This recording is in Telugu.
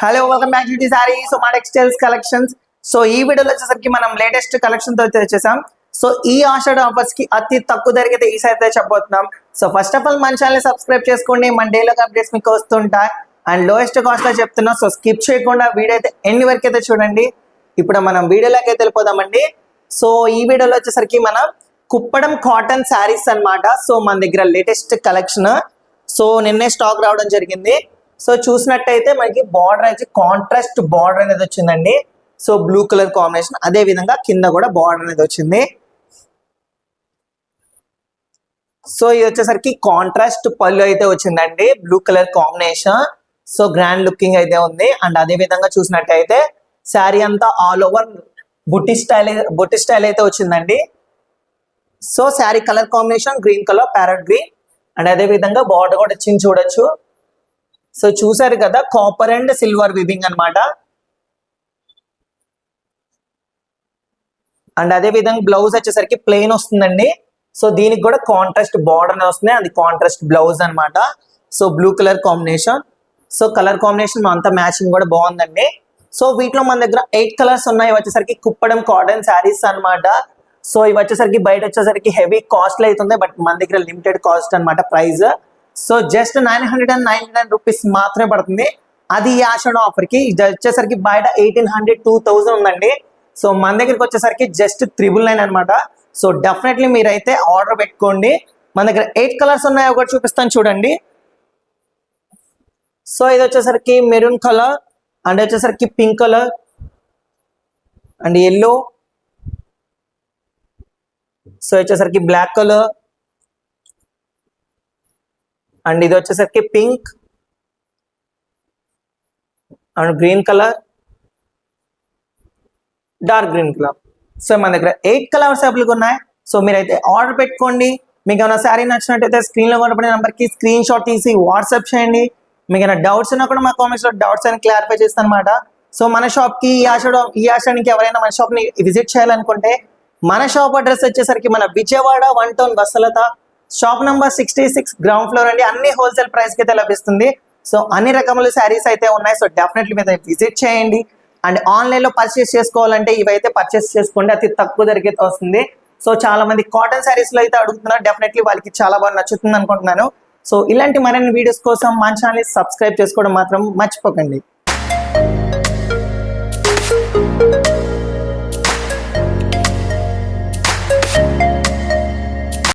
Hello welcome back to sari so మా టెక్స్టైల్స్ కలెక్షన్స్ సో ఈ వీడియోలో వచ్చేసరికి మనం లేటెస్ట్ కలెక్షన్తో అయితే వచ్చేసాం. సో ఈ ఆషాఢ ఆఫర్స్కి అతి తక్కువ ధరకి అయితే ఈ చెప్పబోతున్నాం. సో ఫస్ట్ ఆఫ్ ఆల్ మన ఛానల్ సబ్స్క్రైబ్ చేసుకోండి. మన డేలో అప్డేట్స్ మీకు వస్తుంటాయి అండ్ లోయెస్ట్ కాస్ట్లో చెప్తున్నా సో స్కిప్ చేయకుండా వీడియో అయితే ఎన్ని వరకు అయితే చూడండి. ఇప్పుడు మనం వీడియోలోకి అయితే వెళ్ళిపోదామండి. సో ఈ వీడియోలో వచ్చేసరికి మనం కుప్పడం కాటన్ శారీస్ అన్నమాట. సో మన దగ్గర లేటెస్ట్ కలెక్షన్ సో నిన్నే స్టాక్ రావడం జరిగింది. సో చూసినట్టయితే మనకి బార్డర్ అయితే కాంట్రాస్ట్ బార్డర్ అనేది వచ్చిందండి. సో బ్లూ కలర్ కాంబినేషన్ అదే విధంగా కింద కూడా బార్డర్ అనేది వచ్చింది. సో ఇది వచ్చేసరికి కాంట్రాస్ట్ పళ్ళు అయితే వచ్చిందండి blue colour combination. So grand looking అయితే ఉంది. అండ్ అదే విధంగా చూసినట్టయితే శారీ అంతా ఆల్ ఓవర్ బుట్టి స్టైల్ బుట్టి స్టైల్ అయితే వచ్చిందండి. So sari colour combination green colour parrot green. And అదే విధంగా బార్డర్ కూడా వచ్చింది చూడొచ్చు. సో చూసారు కదా కాపర్ అండ్ సిల్వర్ వివింగ్ అన్నమాట. అండ్ అదే విధంగా బ్లౌజ్ వచ్చేసరికి ప్లెయిన్ వస్తుందండి. సో దీనికి కూడా కాంట్రాస్ట్ బార్డర్ వస్తుంది అది కాంట్రాస్ట్ బ్లౌజ్ అన్నమాట. So blue colour combination so colour combination అంతా మ్యాచింగ్ కూడా బాగుందండి. సో వీటిలో మన దగ్గర ఎయిట్ కలర్స్ ఉన్నాయి. వచ్చేసరికి కుప్పడం కాటన్ శారీస్ అనమాట సో ఇవి వచ్చేసరికి బయట వచ్చేసరికి హెవీ కాస్ట్లీ అవుతుంది బట్ మన దగ్గర లిమిటెడ్ కాస్ట్ అన్నమాట price so just nine hundred and nine nine rupees మాత్రమే పడుతుంది. అది ఈ ఆషాఢ ఆఫర్కి. ఇది వచ్చేసరికి బయట ఎయిటీన్ హండ్రెడ్ టూ థౌసండ్ ఉందండి. సో మన దగ్గరికి వచ్చేసరికి జస్ట్ త్రిబుల్ నైన్ అనమాట సో డెఫినెట్లీ మీరైతే ఆర్డర్ పెట్టుకోండి. మన దగ్గర ఎయిట్ కలర్స్ ఉన్నాయి ఒకటి చూపిస్తాను చూడండి. సో ఇది వచ్చేసరికి మెరూన్ కలర్ అండ్ వచ్చేసరికి pink colour and yellow so వచ్చేసరికి బ్లాక్ కలర్. అండ్ ఇది వచ్చేసరికి pink. And green colour. Dark green colour. So మన దగ్గర ఎయిట్ కలర్స్ అవైలబుల్గా ఉన్నాయి. సో మీరైతే ఆర్డర్ పెట్టుకోండి. మీకు ఏమైనా శారీ నచ్చినట్టయితే స్క్రీన్లో కనపడే నెంబర్కి స్క్రీన్ షాట్ తీసి వాట్సాప్ చేయండి. మీకు ఏమైనా డౌట్స్ ఉన్నా కూడా మా కామెంట్స్లో డౌట్స్ అని క్లారిఫై చేస్తాను అనమాట సో మన షాప్కి ఈ ఆషాఢ ఈ ఆషాఢానికి ఎవరైనా మన షాప్ని విజిట్ చేయాలనుకుంటే మన షాప్ అడ్రస్ వచ్చేసరికి మన Vijayawada one town బస్సులత shop number sixty six ground floor అండి. అన్ని హోల్సేల్ ప్రైస్కి అయితే లభిస్తుంది. సో అన్ని రకముల శారీస్ అయితే ఉన్నాయి. సో డెఫినెట్లీ మీద విజిట్ చేయండి. అండ్ ఆన్లైన్లో పర్చేస్ చేసుకోవాలంటే ఇవైతే పర్చేస్ చేసుకోండి. అతి తక్కువ ధరకి అయితే వస్తుంది. సో చాలా మంది కాటన్ శారీస్లో అయితే అడుగుతున్నారు. డెఫినెట్లీ వాళ్ళకి చాలా బాగా నచ్చుతుంది అనుకుంటున్నాను. సో ఇలాంటి మరిన్ని వీడియోస్ కోసం మన ఛానల్ సబ్స్క్రైబ్ చేసుకోవడం మాత్రం మర్చిపోకండి.